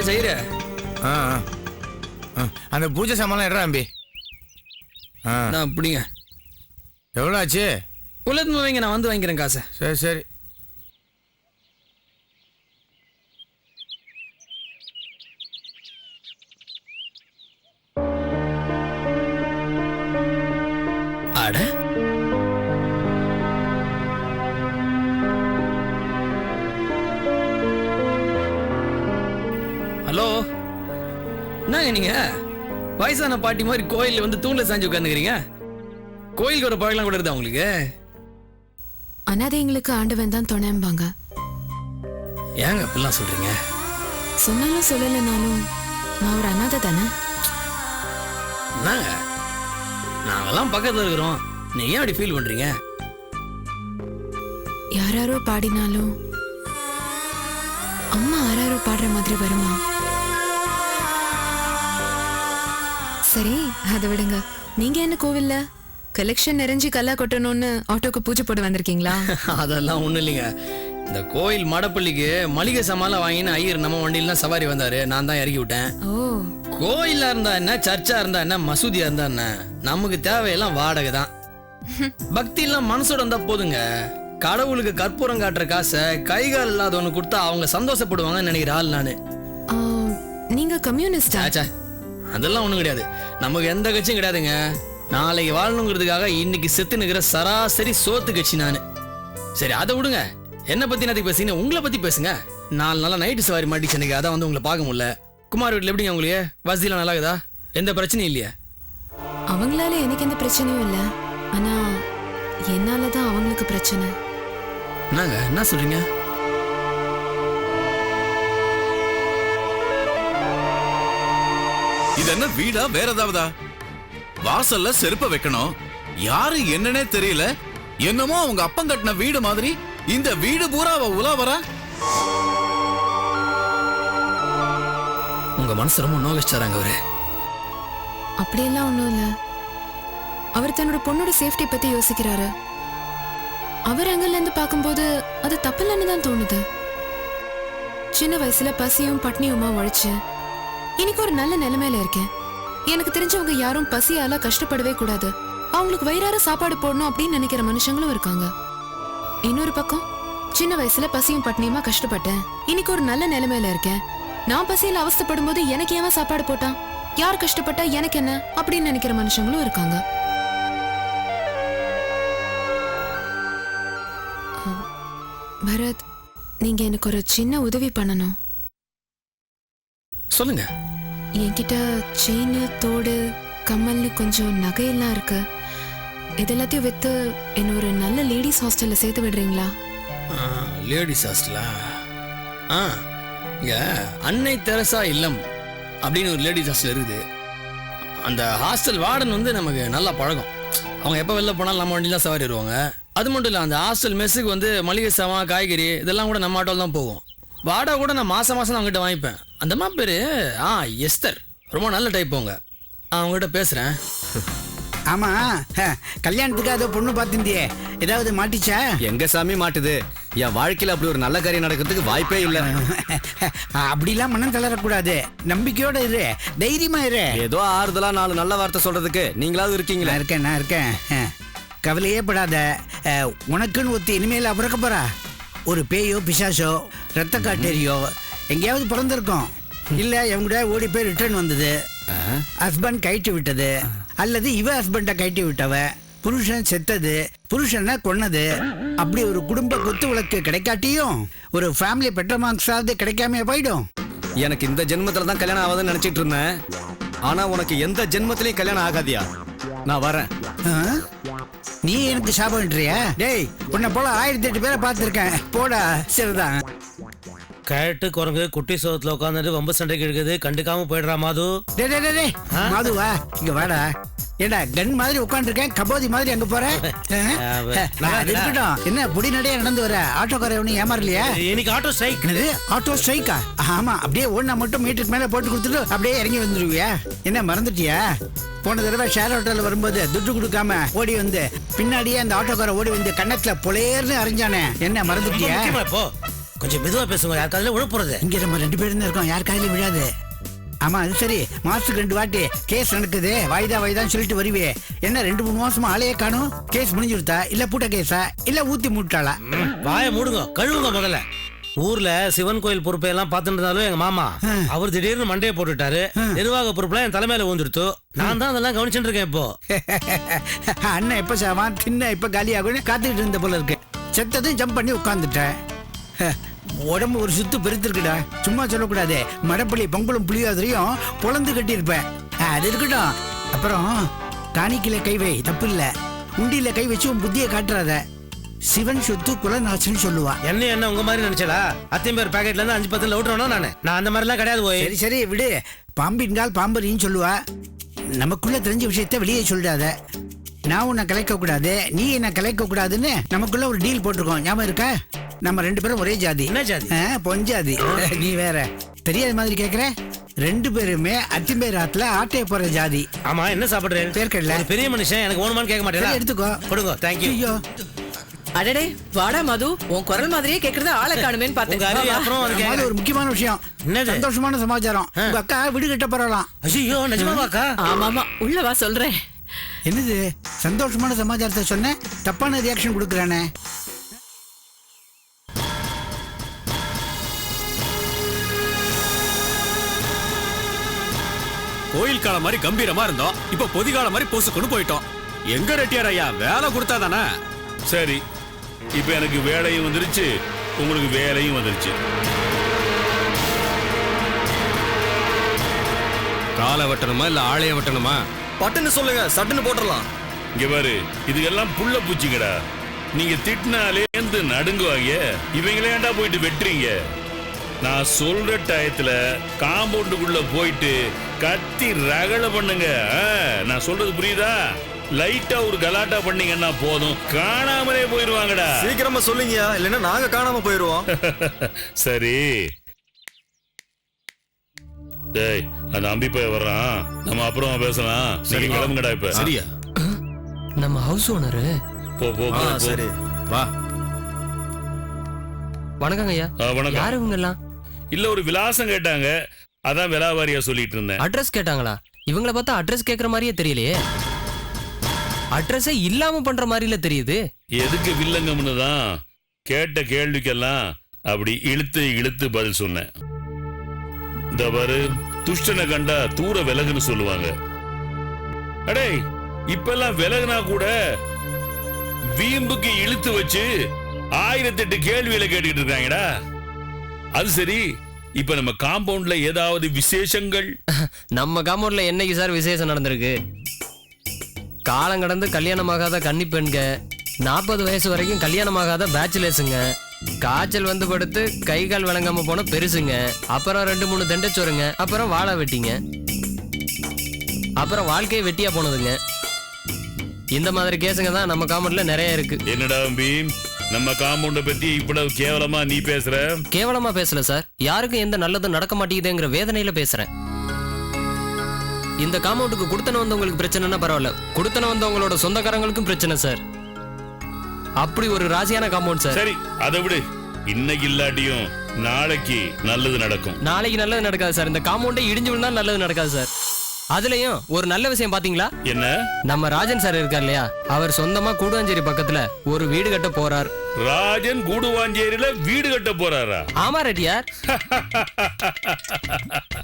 ஆ ஆ. ஆ அந்த பூஜை சாமான்லாம் எடுறா அம்பி ஆ. நான் அப்படிங்க எவ்வளோ ஆச்சு உலகத்து வைங்க நான் வந்து வாங்கிக்கிறேன் காசை. சரி சரி. அட. என்னங்க நீங்க? வயசான பாட்டி மாதிரி கோயில்ல வந்து தூண்ல சாஞ்சு உட்காந்துக்கிறீங்க? கோயிலுக்கு ஒரு பழகலாம் கூட இருக்குதா உங்களுக்கு? அனாதைங்களுக்கு ஆண்டவன் தான் துணைம்பாங்க. ஏங்க அப்படிலாம் சொல்றீங்க? சொன்னாலும் சொல்லலைனாலும் நான் ஒரு அனாதை தானே? என்னங்க? நாங்கெல்லாம் பக்கத்துல இருக்கிறோம். நீங்க ஏன் அப்படி ஃபீல் பண்றீங்க? யாராரோ பாடினாலும் அம்மா ஆராரோ பாடுற மாதிரி வருமா? சரி அதை விடுங்க. நீங்க என்ன கோவில்ல? கலெக்ஷன் நிறைஞ்சு கல்லா கொட்டணும்னு ஆட்டோக்கு பூஜை போட்டு வந்திருக்கீங்களா? அதெல்லாம் ஒண்ணும் இல்லைங்க. இந்த கோயில் மடப்பள்ளிக்கு மளிகை சாமான்லாம் வாங்கின்னு ஐயர் நம்ம வண்டியில தான் சவாரி வந்தாரு. நான் தான் இறக்கி விட்டேன். ஓ. கோயிலா இருந்தா என்ன சர்ச்சா இருந்தா என்ன மசூதியா இருந்தா என்ன? நமக்கு தேவையெல்லாம் வாடகை தான். பக்தி எல்லாம் மனசோட இருந்தா போதுங்க. கடவுளுக்கு கற்பூரம் காட்டுற காசை கை கால் இல்லாதவனு கொடுத்தா அவங்க சந்தோஷப்படுவாங்கன்னு நினைக்கிற ஆள் நானு. ஆ, நீங்க கம்யூனிஸ்டா ஆச்சா அதெல்லாம் ஒண்ணும் கிடையாது. நமக்கு எந்த கட்சியும் கிடையாதுங்க. நாளைக்கு வாழணுங்கிறதுக்காக இன்னைக்கு செத்து நிக்கிற சராசரி சோத்து கட்சி நானு. சரி அதை விடுங்க. என்ன பத்தி நேரத்துக்கு பேசுங்க உங்களை பத்தி பேசுங்க. நாலு நாளா நைட்டு சவாரி மாட்டிச்சு எனக்கு. அதான் வந்து உங்களை பார்க்க முடியல. குமார் வீட்டில் எப்படிங்க உங்களுக்கு வசதியெல்லாம் நல்லா இருக்குதா? எந்த பிரச்சனையும் இல்லையா. அவங்களால எனக்கு எந்த பிரச்சனையும் இல்ல. ஆனா என்னால தான் அவங்களுக்கு பிரச்சனை. என்னங்க? என்ன சொல்றீங்க? இது என்ன வீடா வேற ஏதாவதா வாசல்ல செருப்ப வைக்கணும். யாரு என்னன்னே தெரியல. என்னமோ அவங்க அப்பம் கட்டின வீடு மாதிரி. இந்த வீடு பூரா அவ உலா வரா உங்க மனசு ரொம்ப நோகிச்சாராங்க அவரு. அப்படியெல்லாம் ஒண்ணும் இல்ல. அவர் தன்னோட பொண்ணோட சேஃப்டி பத்தி யோசிக்கிறாரு. அவர் அங்கல இருந்து பார்க்கும்போது அது தப்பில்லைன்னு தான் தோணுது. சின்ன வயசுல பசியும் பட்னியுமா உழைச்சு இன்னைக்கு ஒரு நல்ல நிலைமையில இருக்கேன். எனக்கு தெரிஞ்சவங்க யாரும் பசியால கஷ்டப்படவே கூடாது. அவங்களுக்கு வயிறார சாப்பாடு போடணும் அப்படின்னு நினைக்கிற மனுஷங்களும் இருக்காங்க. இன்னொரு பக்கம் சின்ன வயசுல பசியும் பட்னியுமா கஷ்டப்பட்டேன். இன்னைக்கு ஒரு நல்ல நிலைமையில இருக்கேன். நான் பசியில அவஸ்தப்படும் போது எனக்கு ஏன் சாப்பாடு போட்டான்? யார் கஷ்டப்பட்டா எனக்கு என்ன? அப்படின்னு நினைக்கிற மனுஷங்களும் இருக்காங்க. பரத் நீங்க எனக்கு ஒரு சின்ன உதவி பண்ணணும். சொல்லுங்க. என்கிட்ட செயின் தோடு கம்மல்னு கொஞ்சம் நகையெல்லாம் இருக்கு. இது எல்லாத்தையும் என்ன ஒரு நல்ல லேடிஸ் ஹாஸ்டலில் சேர்த்து விடுறீங்களா? லேடிஸ் ஹாஸ்டலா ஆ? இங்கே அன்னை தெரசா இல்லம் அப்படின்னு ஒரு லேடிஸ் ஹாஸ்டல் இருக்குது. அந்த ஹாஸ்டல் வார்டன் வந்து நமக்கு நல்லா பழகம் அவங்க எப்போ வெளில போனாலும் நம்ம வண்டியில் சவாரி வருவாங்க. அது மட்டும் இல்லை அந்த ஹாஸ்டல் மெஸ்ஸுக்கு வந்து மளிகை சாமான் காய்கறி இதெல்லாம் கூட நம்ம ஆட்டோவில் தான் போகும். வாடகை கூட நான் மாதம் மாதம் அவங்ககிட்ட வாங்கிப்பேன். அந்த அம்மா பேர் ஆ எஸ்தர். ரொம்ப நல்ல டைப் அவங்க அவங்ககிட்ட பேசுகிறேன் ஆமா ஹ, கல்யாணத்துக்கு அதோ பொண்ணு பார்த்திருந்தியே. ஏதாவது மாட்டிச்சா? எங்க சாமி மாட்டுது? என் வாழ்க்கையில அப்படி ஒரு நல்ல காரியம் நடக்கிறதுக்கு வாய்ப்பே இல்ல. அப்படிலாம் மனம் தளரக்கூடாது. நம்பிக்கையோட இரு. தைரியமா இரு. ஏதோ ஆறுதலா நாலு நல்ல வார்த்தை சொல்றதுக்கு நீங்களாவது இருக்கீங்களா? இருக்கேன் நான் இருக்கேன். கவலையே படாத. உனக்குன்னு ஒத்தி இனிமேல் பிறக்க போறா. ஒரு பேயோ பிசாசோ ரத்த காட்டேரியோ எங்கேயாவது பிறந்திருக்கோம். இல்ல இவங்க ஓடி போய் ரிட்டர்ன் வந்தது. ஹஸ்பண்ட் கைட்டு விட்டது. அல்லது இவ ஹஸ்பண்ட கைட்டு விட்டவ. புருஷன் செத்தது. புருஷனை கொன்னது. அப்படி ஒரு குடும்ப குத்து விளக்கு கிடைக்காட்டியும் ஒரு ஃபேமிலி பெட்டர் மார்க்ஸாவது கிடைக்காம போயிடும். எனக்கு இந்த ஜென்மத்துல தான் கல்யாணம் ஆகாதுன்னு நினைச்சிட்டு இருந்தேன். ஆனா உனக்கு எந்த ஜென்மத்திலயும் கல்யாணம் ஆகாதியா? நான் வரேன்? நீ எனக்கு சாபம்ன்றியா டேய் உன்னை போல ஆயிரத்தி எட்டு பேரை பார்த்துருக்கேன். போடா சரிதான். கேட்டு குரங்கு குட்டி சோத்துல உட்காந்துட்டு வம்பு சண்டைக்கு இருக்குது கண்டுக்காம போயிடுறா மாது. டேய் டேய், டேய் டேய் மாதுவா இங்க வாடா. ஏடா கன் மாதிரி உட்காந்துருக்கேன் கபோதி மாதிரி அங்க போற? ஆ? நல்லா அது இருக்கா? இருக்கட்டும். என்ன புடி நடையா நடந்து வர? ஆட்டோக்கார ஒன்னும் ஏமாறலையா? இன்னைக்கு ஆட்டோ ஸ்ட்ரைக். ஆட்டோ ஸ்ட்ரைக்கா? ஆமா அப்படியே ஒண்ணா மட்டும் மீட்டருக்கு மேல போட்டு கொடுத்துட்டு அப்படியே இறங்கி வந்துருவியா? என்ன மறந்துட்டியா? போன தடவை ஷேர் ஆட்டோல வரும்போது துட்டு கொடுக்காம ஓடி வந்து பின்னாடியே அந்த ஆட்டோக்கார ஓடி வந்து கண்ணத்துல பொலேர்னு அரைஞ்சானே என்ன மறந்துட்டியா? முக்கியமா இப்போ? கொஞ்சம் மெதுவா பேசுங்க யார் காதுல விழ போறது. இங்க நம்ம ரெண்டு பேரும் தான் இருக்கோம் யார் காலையில விழாது. ஆமா அது சரி. மாசத்துக்கு ரெண்டு வாட்டி கேஸ் நடக்குது வாய்தா வாய்தான்னு சொல்லிட்டு வருவே. என்ன ரெண்டு மூணு மாசமா ஆளையே காணும்? கேஸ் முடிஞ்சுடுதா இல்ல பூட்ட கேஸா? இல்ல ஊத்தி மூட்டாளா? வாயை மூடுங்க கழுவுங்க முதல்ல. ஊர்ல சிவன் கோயில் பொறுப்பை எல்லாம் பார்த்துட்டு இருந்தாலும் எங்க மாமா அவர் திடீர்னு மண்டையை போட்டுட்டாரு. நிர்வாக பொறுப்புலாம் என் தலைமையில வந்துடுத்து நான் தான் அதெல்லாம் கவனிச்சுட்டு இருக்கேன் இப்போ. அண்ணன் எப்ப சாவான் தின்ன எப்ப காலி ஆகும்னு காத்துக்கிட்டு இருந்த போல இருக்கு. செத்ததும் ஜம்ப் பண்ணி உட்காந்துட்டேன் உடம்பு ஒரு சுத்து பெருத்திருக்குடா. சும்மா சொல்லக்கூடாது. மடப்பள்ளி பொங்கலும் புளியோதரையும் பொழந்து கட்டியிருப்பேன். அது இருக்கட்டும். அப்புறம் காணிக்கில கை வை தப்பு இல்ல உண்டியில கை வச்சு உன் புத்தியை காட்டுறாத. சிவன் சொத்து குலநாசன் சொல்லுவா. என்ன என்ன உங்க மாதிரி நினைச்சலா? அத்தையும் பேர் பாக்கெட்ல இருந்து அஞ்சு பத்து விட்டுறோம் நானு? நான் அந்த மாதிரி எல்லாம் கிடையாது போய். சரி சரி விடு. பாம்பின்கால் பாம்பரின்னு சொல்லுவா. நமக்குள்ள தெரிஞ்ச விஷயத்த வெளியே சொல்லிடாத நான் உன்னை கலைக்க கூடாது நீ என்ன கலைக்க கூடாதுன்னு நமக்குள்ள ஒரு டீல் போட்டிருக்கோம். ஞாபகம் இருக்கா? நம்ம ரெண்டு பேரும் ஒரே ஜாதி. என்ன ஜாதி? ஆ, பொஞ்சாதி நீ வேற. தெரியாத மாதிரி கேக்குற? ரெண்டு பேருமே அத்திம்பேர் ஆத்துல ஆட்டைய போற ஜாதி. ஆமா என்ன சாப்பிடுறேன்? பேர்க்கடல. ஒரு பெரிய மனுஷன் எனக்கு ஓணுமான்னு கேட்க சரி, மாட்டேன் எடுத்துக்கோ. கொடுங்க தேங்க்யூ ஐயோ. அடடே வாடா மது. உன் குரல் மாதிரியே கேக்குறது ஆளை காணுமேன்னு பார்த்தேன். ஒரு முக்கியமான விஷயம். என்னது? சந்தோஷமான சமாச்சாரம். உங்க அக்கா வீடு கட்ட போறலாம் ஐயோ நிஜமாவாக்கா ஆமா ஆமா உள்ள வா சொல்றேன். என்னது? சந்தோஷமான சமாச்சாரத்தை சொன்ன தப்பான ரியாக்ஷன் கொடுக்குறானே கோயில் காலம் மாதிரி கம்பீரமா இருந்தோம். இப்ப பொதிகால மாதிரி பொசுக்குன்னு போயிட்டோம். எங்க ரெட்டியார் ஐயா வேலை கொடுத்தா தானே? சரி இப்போ எனக்கு வேலையும் வந்துருச்சு உங்களுக்கு வேலையும் வந்துருச்சு. காலை வெட்டணுமா இல்ல ஆளைய வெட்டணுமா? பட்டுன்னு சொல்லுங்க சட்டுன்னு போட்டுடலாம் இங்க பாரு இதுக்கெல்லாம் புள்ள பூச்சிங்கடா. நீங்க திட்டினாலேந்து நடுங்குவாங்க. இவங்களே ஏன்டா போயிட்டு வெட்டுறீங்க? நான் சொல்ற டயத்துல காம்பவுண்டுக்குள்ள போயிட்டு கத்தி ரகல பண்ணுங்க. நான் சொல்றது புரியுதா? லைட்டா ஒரு கலாட்டா பண்ணீங்கன்னா போதும். காணாமலே போயிருவாங்கடா. சீக்கிரமா சொல்லுங்கயா இல்லைன்னா நாங்க காணாம போயிருவோம். சரி. டேய் அந்த அம்பிப்பை வர்றான் நம்ம அப்புறம் பேசலாம். சரி கிளம்புங்கடா இப்ப. சரியா. நம்ம ஹவுஸ் ஓனரு போ போ போ. சரி. வா. வணக்கங்க ஐயா. வணக்கம். யாரு இவங்க எல்லாம் இல்ல ஒரு விலாசம் கேட்டாங்க. அதான் விலாவாரியா சொல்லிட்டு இருந்தேன். அட்ரஸ் கேட்டாங்களா? இவங்கள பார்த்தா அட்ரஸ் கேக்குற மாதிரியே தெரியலையே. அட்ரஸே இல்லாம பண்ற மாதிரில தெரியுது. எதுக்கு வில்லங்கம்னு தான் கேட்ட கேள்விக்கெல்லாம் அப்படி இழுத்து இழுத்து பதில் சொன்னேன். இந்த பாரு துஷ்டனை கண்டா தூர விலகுன்னு சொல்லுவாங்க. அடே இப்பெல்லாம் விலகுனா கூட வீம்புக்கு இழுத்து வச்சு ஆயிரத்தெட்டு கேள்வியில கேட்டுக்கிட்டு இருக்காங்கடா. அது சரி இப்ப நம்ம காம்பவுண்ட்ல ஏதாவது விசேஷங்கள்? நம்ம காம்பவுண்ட்ல என்னைக்கு சார் விசேஷம் நடந்திருக்கு? காலம் கடந்து கல்யாணமாகாத கன்னி பெண்க நாற்பது வயசு வரைக்கும் கல்யாணமாகாத பேச்சுலர்ஸுங்க காய்ச்சல் வந்து படுத்து கை கால் விளங்காம போன பெருசுங்க. அப்புறம் ரெண்டு மூணு தண்டச்சோறுங்க அப்புறம் வாழை வெட்டிங்க. அப்புறம் வாழ்க்கையை வெட்டியா போனதுங்க. இந்த மாதிரி கேஸுங்க தான் நம்ம காம்பவுண்ட்ல நிறைய இருக்கு. என்னடா அம்பி நம்ம காம்பவுண்ட பத்தி இவ்வளவு கேவலமா நீ பேசுற? கேவலமா பேசல சார். யாருக்கும் எந்த நல்லதும் நடக்க மாட்டேங்குதுங்கிற வேதனையில பேசுறேன். இந்த காம்பவுண்டுக்கு கொடுத்தன வந்தவங்களுக்கு பிரச்சனைனா பரவாயில்ல. கொடுத்தன வந்தவங்களோட சொந்தக்காரங்களுக்கும் பிரச்சனை சார் அப்படி ஒரு ராசியான காம்பவுண்ட் சார் சரி அதை விடு. இன்னைக்கு இல்லாட்டியும் நாளைக்கு நல்லது நடக்கும். நாளைக்கு நல்லது நடக்காது சார் இந்த காம்பவுண்டே இடிஞ்சு விழுந்தா நல்லது நடக்காது சார் அதுலயும் ஒரு நல்ல விஷயம் பாத்தீங்களா? என்ன? நம்ம ராஜன் சார் இருக்கார் இல்லையா? அவர் சொந்தமா கூடுவாஞ்சேரி பக்கத்துல ஒரு வீடு கட்ட போறார். ராஜன் கூடுவாஞ்சேரியில வீடு கட்ட போறாரா? ஆமா ரெட்டியார்.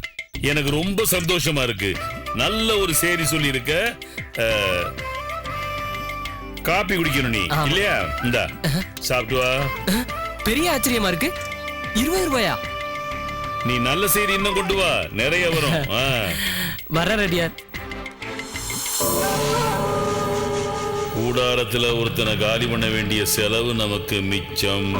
எனக்கு ரொம்ப சந்தோஷமா இருக்கு. நல்ல ஒரு செய்தி சொல்லி இருக்க காப்பி குடிக்கணும் நீ. ஆமா. இல்லையா? இந்தா சாப்பிட்டு வா. பெரிய ஆச்சரியமா இருக்கு. இருபது ரூபாயா? நீ நல்ல செய்தி இன்னும் கொண்டு வா. நிறைய வரும். ஆ. வர ரெட்டியார். கூடாரத்துல ஒருத்தனை காலி பண்ண வேண்டிய செலவு நமக்கு மிச்சம்.